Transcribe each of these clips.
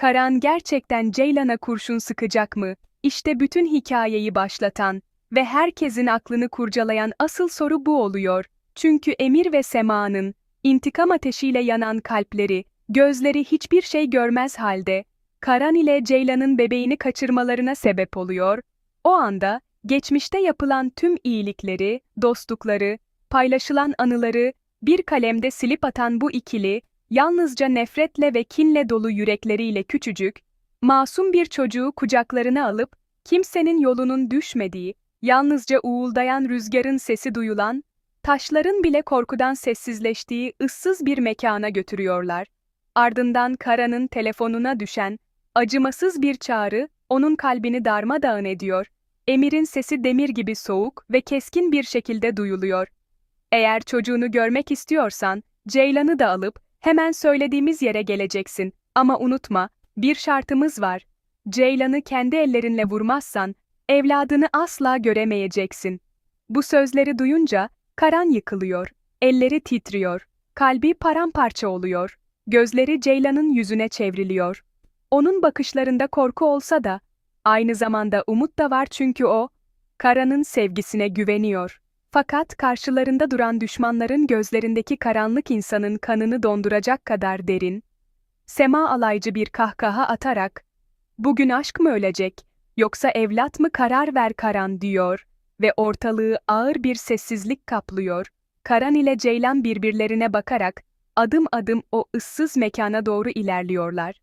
Karan gerçekten Ceylan'a kurşun sıkacak mı? İşte bütün hikayeyi başlatan ve herkesin aklını kurcalayan asıl soru bu oluyor. Çünkü Emir ve Sema'nın intikam ateşiyle yanan kalpleri, gözleri hiçbir şey görmez halde Karan ile Ceylan'ın bebeğini kaçırmalarına sebep oluyor. O anda geçmişte yapılan tüm iyilikleri, dostlukları, paylaşılan anıları bir kalemde silip atan bu ikili, yalnızca nefretle ve kinle dolu yürekleriyle küçücük, masum bir çocuğu kucaklarına alıp, kimsenin yolunun düşmediği, yalnızca uğuldayan rüzgarın sesi duyulan, taşların bile korkudan sessizleştiği ıssız bir mekana götürüyorlar. Ardından Kara'nın telefonuna düşen, acımasız bir çağrı, onun kalbini darmadağın ediyor. Emir'in sesi demir gibi soğuk ve keskin bir şekilde duyuluyor. Eğer çocuğunu görmek istiyorsan, Ceylan'ı da alıp hemen söylediğimiz yere geleceksin. Ama unutma, bir şartımız var. Ceylan'ı kendi ellerinle vurmazsan, evladını asla göremeyeceksin. Bu sözleri duyunca, Karan yıkılıyor, elleri titriyor, kalbi paramparça oluyor, gözleri Ceylan'ın yüzüne çevriliyor. Onun bakışlarında korku olsa da, aynı zamanda umut da var çünkü o, Karan'ın sevgisine güveniyor. Fakat karşılarında duran düşmanların gözlerindeki karanlık insanın kanını donduracak kadar derin. Sema alaycı bir kahkaha atarak, bugün aşk mı ölecek, yoksa evlat mı karar ver Karan diyor ve ortalığı ağır bir sessizlik kaplıyor. Karan ile Ceylan birbirlerine bakarak, adım adım o ıssız mekana doğru ilerliyorlar.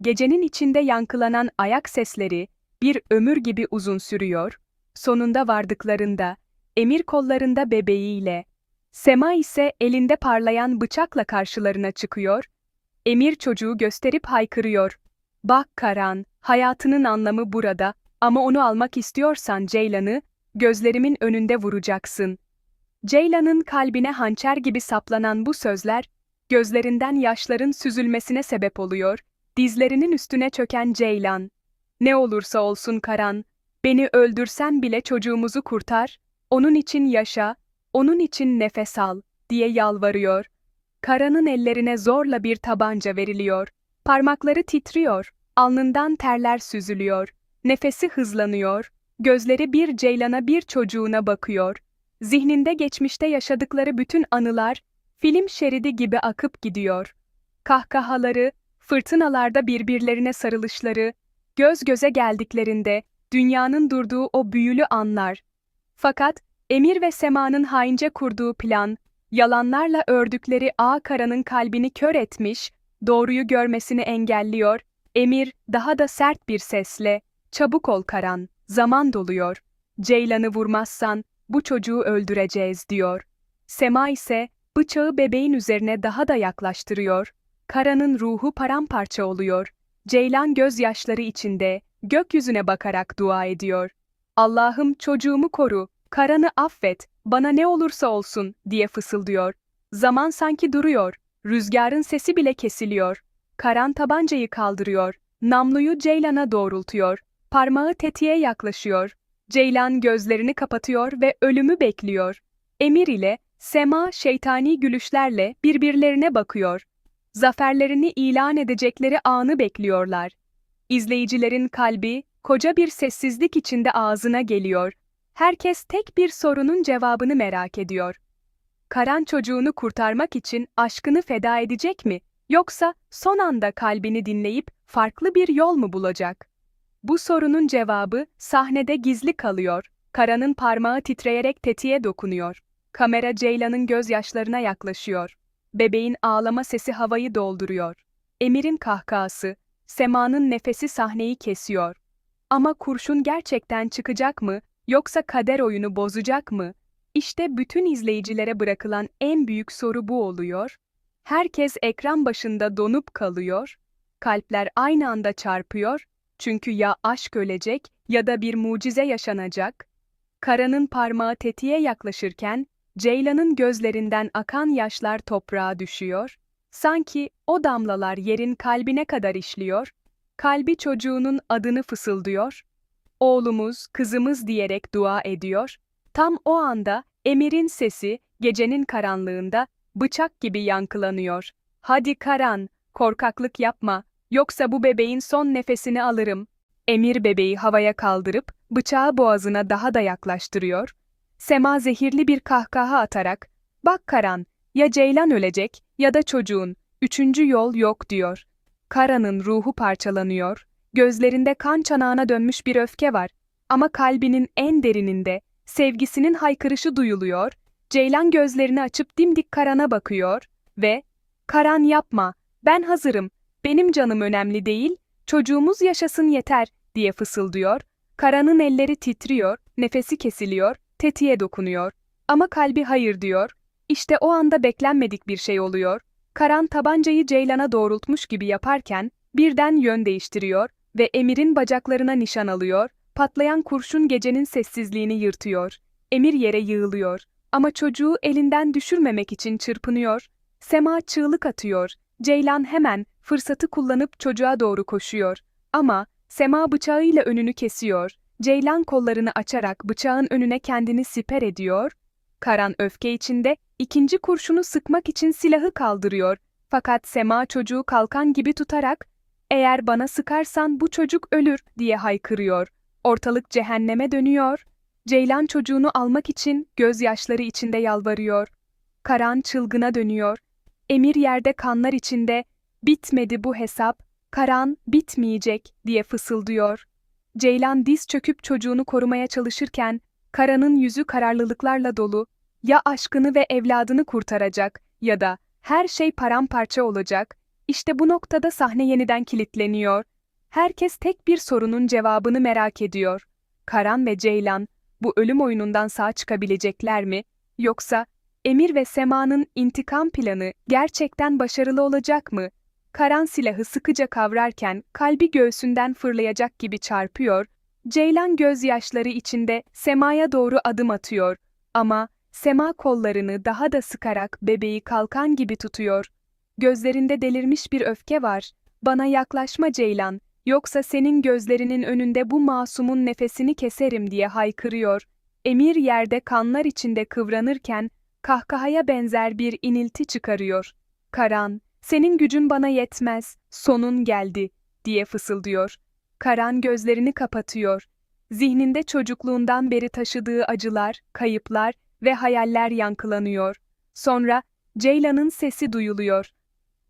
Gecenin içinde yankılanan ayak sesleri, bir ömür gibi uzun sürüyor, sonunda vardıklarında, Emir kollarında bebeğiyle, Sema ise elinde parlayan bıçakla karşılarına çıkıyor, Emir çocuğu gösterip haykırıyor. Bak Karan, hayatının anlamı burada ama onu almak istiyorsan Ceylan'ı, gözlerimin önünde vuracaksın. Ceylan'ın kalbine hançer gibi saplanan bu sözler, gözlerinden yaşların süzülmesine sebep oluyor, dizlerinin üstüne çöken Ceylan. Ne olursa olsun Karan, beni öldürsen bile çocuğumuzu kurtar, onun için yaşa, onun için nefes al, diye yalvarıyor. Karan'ın ellerine zorla bir tabanca veriliyor. Parmakları titriyor, alnından terler süzülüyor, nefesi hızlanıyor, gözleri bir ceylana bir çocuğuna bakıyor. Zihninde geçmişte yaşadıkları bütün anılar, film şeridi gibi akıp gidiyor. Kahkahaları, fırtınalarda birbirlerine sarılışları, göz göze geldiklerinde, dünyanın durduğu o büyülü anlar. Fakat, Emir ve Sema'nın haince kurduğu plan, yalanlarla ördükleri ağ karanın kalbini kör etmiş, doğruyu görmesini engelliyor, Emir, daha da sert bir sesle, çabuk ol Karan, zaman doluyor. Ceylan'ı vurmazsan, bu çocuğu öldüreceğiz diyor. Sema ise, bıçağı bebeğin üzerine daha da yaklaştırıyor. Karan'ın ruhu paramparça oluyor. Ceylan gözyaşları içinde, gökyüzüne bakarak dua ediyor. Allah'ım çocuğumu koru, Karan'ı affet, bana ne olursa olsun, diye fısıldıyor. Zaman sanki duruyor, rüzgarın sesi bile kesiliyor. Karan tabancayı kaldırıyor, namluyu Ceylan'a doğrultuyor, parmağı tetiğe yaklaşıyor. Ceylan gözlerini kapatıyor ve ölümü bekliyor. Emir ile Sema şeytani gülüşlerle birbirlerine bakıyor. Zaferlerini ilan edecekleri anı bekliyorlar. İzleyicilerin kalbi, koca bir sessizlik içinde ağzına geliyor. Herkes tek bir sorunun cevabını merak ediyor. Karan çocuğunu kurtarmak için aşkını feda edecek mi? Yoksa son anda kalbini dinleyip farklı bir yol mu bulacak? Bu sorunun cevabı sahnede gizli kalıyor. Karan'ın parmağı titreyerek tetiğe dokunuyor. Kamera Ceylan'ın gözyaşlarına yaklaşıyor. Bebeğin ağlama sesi havayı dolduruyor. Emir'in kahkahası, Sema'nın nefesi sahneyi kesiyor. Ama kurşun gerçekten çıkacak mı, yoksa kader oyunu bozacak mı? İşte bütün izleyicilere bırakılan en büyük soru bu oluyor. Herkes ekran başında donup kalıyor, kalpler aynı anda çarpıyor, çünkü ya aşk ölecek ya da bir mucize yaşanacak. Karanın parmağı tetiğe yaklaşırken, Ceylan'ın gözlerinden akan yaşlar toprağa düşüyor, sanki o damlalar yerin kalbine kadar işliyor, kalbi çocuğunun adını fısıldıyor, oğlumuz, kızımız diyerek dua ediyor, tam o anda Emir'in sesi gecenin karanlığında bıçak gibi yankılanıyor. Hadi Karan, korkaklık yapma, Yoksa bu bebeğin son nefesini alırım. Emir bebeği havaya kaldırıp bıçağı boğazına daha da yaklaştırıyor. Sema zehirli bir kahkaha atarak, bak Karan, ya Ceylan ölecek ya da çocuğun, üçüncü yol yok diyor. Karan'ın ruhu parçalanıyor, gözlerinde kan çanağına dönmüş bir öfke var ama kalbinin en derininde sevgisinin haykırışı duyuluyor, Ceylan gözlerini açıp dimdik Karan'a bakıyor ve ''Karan yapma, ben hazırım, benim canım önemli değil, çocuğumuz yaşasın yeter.'' diye fısıldıyor. Karan'ın elleri titriyor, nefesi kesiliyor, tetiğe dokunuyor. Ama kalbi hayır diyor. İşte o anda beklenmedik bir şey oluyor. Karan tabancayı Ceylan'a doğrultmuş gibi yaparken birden yön değiştiriyor ve Emir'in bacaklarına nişan alıyor. Patlayan kurşun gecenin sessizliğini yırtıyor. Emir yere yığılıyor. Ama çocuğu elinden düşürmemek için çırpınıyor. Sema çığlık atıyor. Ceylan hemen fırsatı kullanıp çocuğa doğru koşuyor. Ama Sema bıçağıyla önünü kesiyor. Ceylan kollarını açarak bıçağın önüne kendini siper ediyor. Karan öfke içinde ikinci kurşunu sıkmak için silahı kaldırıyor. Fakat Sema çocuğu kalkan gibi tutarak "Eğer bana sıkarsan bu çocuk ölür." diye haykırıyor. Ortalık cehenneme dönüyor. Ceylan çocuğunu almak için gözyaşları içinde yalvarıyor. Karan çılgına dönüyor. Emir yerde kanlar içinde "Bitmedi bu hesap, Karan bitmeyecek." diye fısıldıyor. Ceylan diz çöküp çocuğunu korumaya çalışırken Karan'ın yüzü kararlılıklarla dolu. Ya aşkını ve evladını kurtaracak ya da her şey paramparça olacak. İşte bu noktada sahne yeniden kilitleniyor. Herkes tek bir sorunun cevabını merak ediyor. Karan ve Ceylan bu ölüm oyunundan sağ çıkabilecekler mi? Yoksa Emir ve Sema'nın intikam planı gerçekten başarılı olacak mı? Karan silahı sıkıca kavrarken kalbi göğsünden fırlayacak gibi çarpıyor. Ceylan gözyaşları içinde Sema'ya doğru adım atıyor. Ama Sema kollarını daha da sıkarak bebeği kalkan gibi tutuyor. Gözlerinde delirmiş bir öfke var. Bana yaklaşma Ceylan, yoksa senin gözlerinin önünde bu masumun nefesini keserim diye haykırıyor. Emir yerde kanlar içinde kıvranırken kahkahaya benzer bir inilti çıkarıyor. Karan, senin gücün bana yetmez, sonun geldi, diye fısıldıyor. Karan gözlerini kapatıyor. Zihninde çocukluğundan beri taşıdığı acılar, kayıplar ve hayaller yankılanıyor. Sonra Ceylan'ın sesi duyuluyor.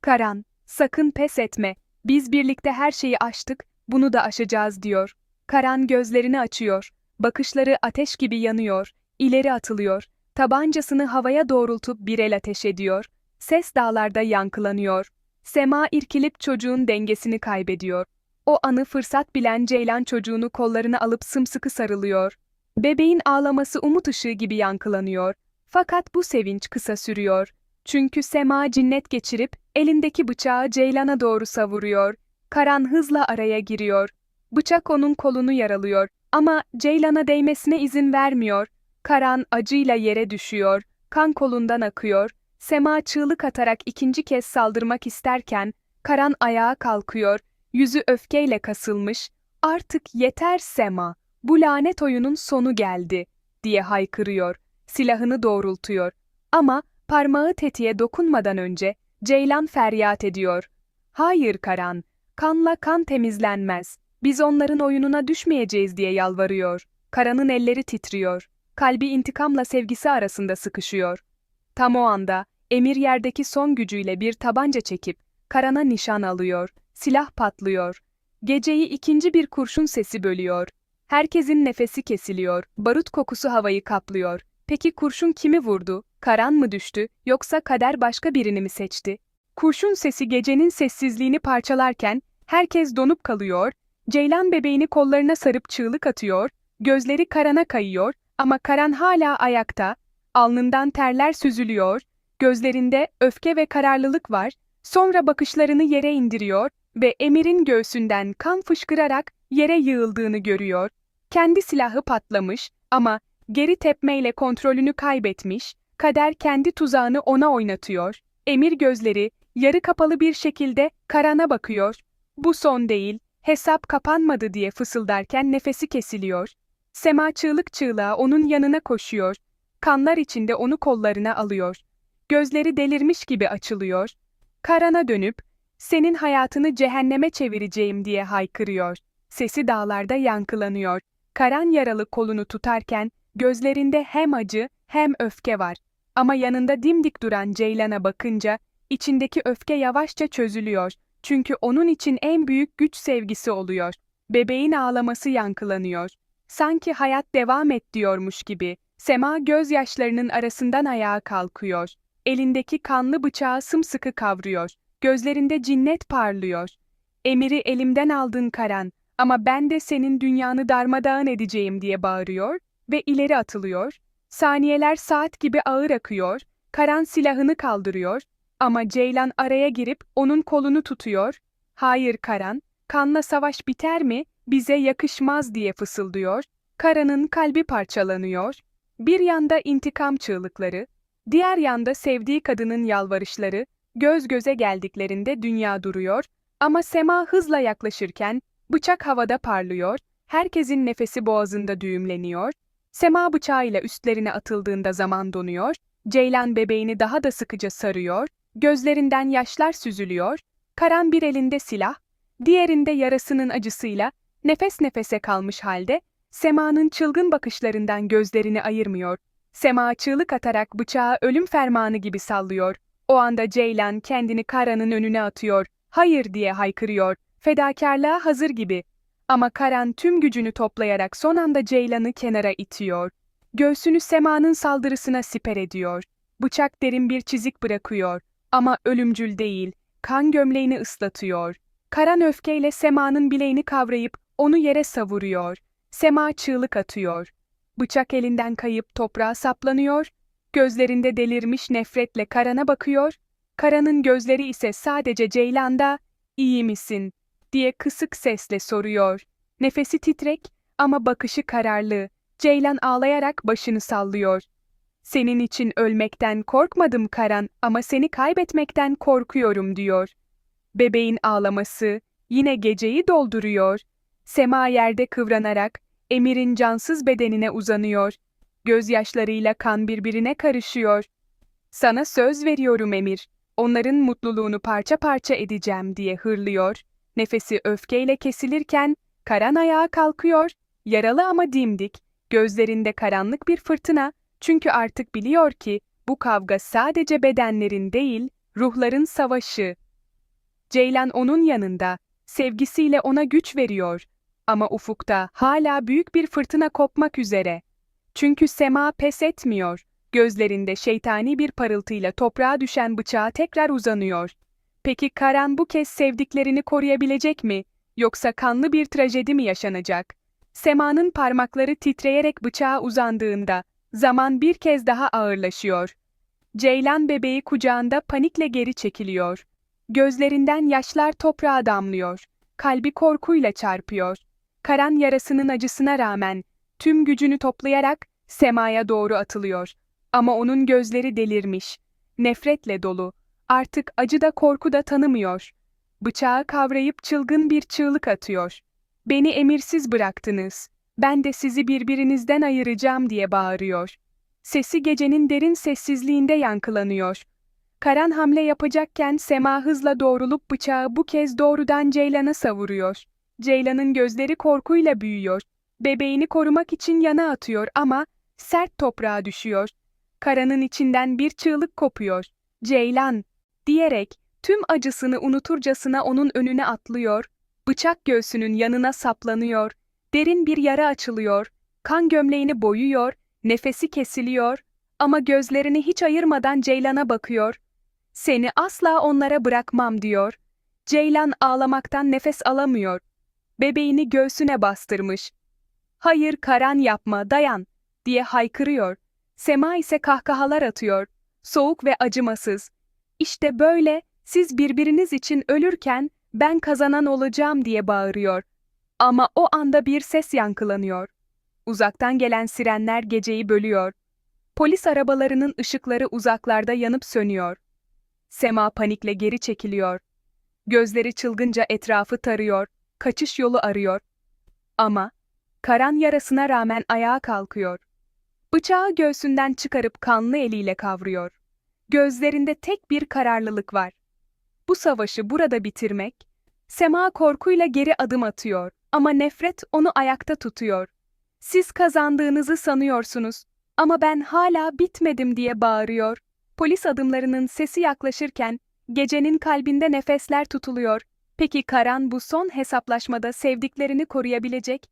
Karan, sakın pes etme. Biz birlikte her şeyi aştık, bunu da aşacağız diyor. Karan gözlerini açıyor. Bakışları ateş gibi yanıyor. İleri atılıyor. Tabancasını havaya doğrultup bir el ateş ediyor. Ses dağlarda yankılanıyor. Sema irkilip çocuğun dengesini kaybediyor. O anı fırsat bilen Ceylan çocuğunu kollarına alıp sımsıkı sarılıyor. Bebeğin ağlaması umut ışığı gibi yankılanıyor. Fakat bu sevinç kısa sürüyor. Çünkü Sema cinnet geçirip elindeki bıçağı Ceylan'a doğru savuruyor. Karan hızla araya giriyor. Bıçak onun kolunu yaralıyor ama Ceylan'a değmesine izin vermiyor. Karan acıyla yere düşüyor. Kan kolundan akıyor. Sema çığlık atarak ikinci kez saldırmak isterken Karan ayağa kalkıyor. Yüzü öfkeyle kasılmış. Artık yeter Sema. Bu lanet oyunun sonu geldi diye haykırıyor. Silahını doğrultuyor. Ama parmağı tetiğe dokunmadan önce Ceylan feryat ediyor. Hayır Karan, kanla kan temizlenmez. Biz onların oyununa düşmeyeceğiz diye yalvarıyor. Karan'ın elleri titriyor. Kalbi intikamla sevgisi arasında sıkışıyor. Tam o anda Emir yerdeki son gücüyle bir tabanca çekip Karan'a nişan alıyor. Silah patlıyor. Geceyi ikinci bir kurşun sesi bölüyor. Herkesin nefesi kesiliyor. Barut kokusu havayı kaplıyor. Peki kurşun kimi vurdu? Karan mı düştü yoksa kader başka birini mi seçti? Kurşun sesi gecenin sessizliğini parçalarken herkes donup kalıyor. Ceylan bebeğini kollarına sarıp çığlık atıyor. Gözleri Karan'a kayıyor ama Karan hala ayakta. Alnından terler süzülüyor. Gözlerinde öfke ve kararlılık var. Sonra bakışlarını yere indiriyor ve Emir'in göğsünden kan fışkırarak yere yığıldığını görüyor. Kendi silahı patlamış ama geri tepmeyle kontrolünü kaybetmiş, kader kendi tuzağını ona oynatıyor. Emir gözleri yarı kapalı bir şekilde Karan'a bakıyor. Bu son değil, hesap kapanmadı diye fısıldarken nefesi kesiliyor. Sema çığlık çığlığa onun yanına koşuyor. Kanlar içinde onu kollarına alıyor. Gözleri delirmiş gibi açılıyor. Karan'a dönüp, senin hayatını cehenneme çevireceğim diye haykırıyor. Sesi dağlarda yankılanıyor. Karan yaralı kolunu tutarken gözlerinde hem acı hem öfke var. Ama yanında dimdik duran Ceylan'a bakınca içindeki öfke yavaşça çözülüyor. Çünkü onun için en büyük güç sevgisi oluyor. Bebeğin ağlaması yankılanıyor. Sanki hayat devam et diyormuş gibi. Sema gözyaşlarının arasından ayağa kalkıyor. Elindeki kanlı bıçağı sımsıkı kavruyor. Gözlerinde cinnet parlıyor. Emiri elimden aldın Karan ama ben de senin dünyanı darmadağın edeceğim diye bağırıyor ve ileri atılıyor. Saniyeler saat gibi ağır akıyor. Karan silahını kaldırıyor ama Ceylan araya girip onun kolunu tutuyor. Hayır Karan, kanla savaş biter mi? Bize yakışmaz diye fısıldıyor. Karan'ın kalbi parçalanıyor. Bir yanda intikam çığlıkları, diğer yanda sevdiği kadının yalvarışları, göz göze geldiklerinde dünya duruyor ama Sema hızla yaklaşırken bıçak havada parlıyor, herkesin nefesi boğazında düğümleniyor. Sema bıçağıyla üstlerine atıldığında zaman donuyor, Ceylan bebeğini daha da sıkıca sarıyor, gözlerinden yaşlar süzülüyor, Karan bir elinde silah, diğerinde yarasının acısıyla nefes nefese kalmış halde Sema'nın çılgın bakışlarından gözlerini ayırmıyor. Sema çığlık atarak bıçağı ölüm fermanı gibi sallıyor. O anda Ceylan kendini Karan'ın önüne atıyor. Hayır diye haykırıyor. Fedakarlığa hazır gibi. Ama Karan tüm gücünü toplayarak son anda Ceylan'ı kenara itiyor. Göğsünü Sema'nın saldırısına siper ediyor. Bıçak derin bir çizik bırakıyor. Ama ölümcül değil. Kan gömleğini ıslatıyor. Karan öfkeyle Sema'nın bileğini kavrayıp onu yere savuruyor. Sema çığlık atıyor. Bıçak elinden kayıp toprağa saplanıyor. Gözlerinde delirmiş nefretle Karan'a bakıyor. Karan'ın gözleri ise sadece Ceylan'da, iyi misin? Diye kısık sesle soruyor. Nefesi titrek ama bakışı kararlı. Ceylan ağlayarak başını sallıyor. Senin için ölmekten korkmadım Karan ama seni kaybetmekten korkuyorum diyor. Bebeğin ağlaması yine geceyi dolduruyor. Sema yerde kıvranarak Emir'in cansız bedenine uzanıyor. Gözyaşlarıyla kan birbirine karışıyor. Sana söz veriyorum Emir. Onların mutluluğunu parça parça edeceğim diye hırlıyor. Nefesi öfkeyle kesilirken Karan ayağa kalkıyor. Yaralı ama dimdik. Gözlerinde karanlık bir fırtına. Çünkü artık biliyor ki bu kavga sadece bedenlerin değil, ruhların savaşı. Ceylan onun yanında, sevgisiyle ona güç veriyor. Ama ufukta hala büyük bir fırtına kopmak üzere. Çünkü sema pes etmiyor. Gözlerinde şeytani bir parıltıyla toprağa düşen bıçağa tekrar uzanıyor. Peki Karan bu kez sevdiklerini koruyabilecek mi? Yoksa kanlı bir trajedi mi yaşanacak? Sema'nın parmakları titreyerek bıçağa uzandığında, zaman bir kez daha ağırlaşıyor. Ceylan bebeği kucağında panikle geri çekiliyor. Gözlerinden yaşlar toprağa damlıyor. Kalbi korkuyla çarpıyor. Karan yarasının acısına rağmen tüm gücünü toplayarak semaya doğru atılıyor. Ama onun gözleri delirmiş, nefretle dolu. Artık acı da korku da tanımıyor. Bıçağı kavrayıp çılgın bir çığlık atıyor. Beni emirsiz bıraktınız. Ben de sizi birbirinizden ayıracağım diye bağırıyor. Sesi gecenin derin sessizliğinde yankılanıyor. Karan hamle yapacakken Sema hızla doğrulup bıçağı bu kez doğrudan Ceylan'a savuruyor. Ceylan'ın gözleri korkuyla büyüyor. Bebeğini korumak için yana atıyor ama sert toprağa düşüyor. Karanın içinden bir çığlık kopuyor. Ceylan, diyerek tüm acısını unuturcasına onun önüne atlıyor. Bıçak göğsünün yanına saplanıyor. Derin bir yara açılıyor. Kan gömleğini boyuyor, nefesi kesiliyor ama gözlerini hiç ayırmadan Ceylan'a bakıyor. Seni asla onlara bırakmam diyor. Ceylan ağlamaktan nefes alamıyor. Bebeğini göğsüne bastırmış. Hayır Karan yapma, dayan diye haykırıyor. Sema ise kahkahalar atıyor. Soğuk ve acımasız. İşte böyle siz birbiriniz için ölürken ben kazanan olacağım diye bağırıyor. Ama o anda bir ses yankılanıyor. Uzaktan gelen sirenler geceyi bölüyor. Polis arabalarının ışıkları uzaklarda yanıp sönüyor. Sema panikle geri çekiliyor. Gözleri çılgınca etrafı tarıyor, kaçış yolu arıyor. Ama karan yarasına rağmen ayağa kalkıyor. Bıçağı göğsünden çıkarıp kanlı eliyle kavruyor. Gözlerinde tek bir kararlılık var. bu savaşı burada bitirmek. Sema korkuyla geri adım atıyor ama nefret onu ayakta tutuyor. Siz kazandığınızı sanıyorsunuz ama ben hala bitmedim diye bağırıyor. Polis adımlarının sesi yaklaşırken gecenin kalbinde nefesler tutuluyor. Peki Karan bu son hesaplaşmada sevdiklerini koruyabilecek